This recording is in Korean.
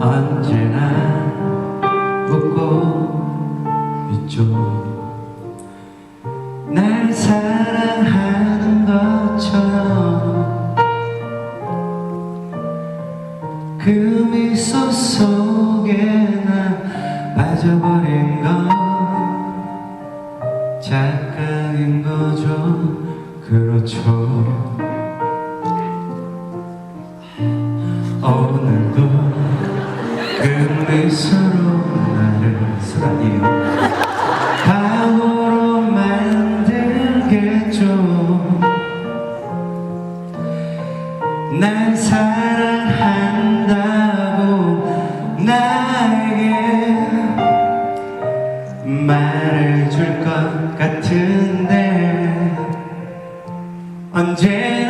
언제나 웃고 있죠. 날 사랑하는 것처럼 그 미소 속에 나 빠져버린 건 착각인 거죠. 그렇죠 근데 서로 나를 사랑해요. 바보로 만들겠죠. 날 사랑한다고 나에게 말을 줄 것 같은데 언제나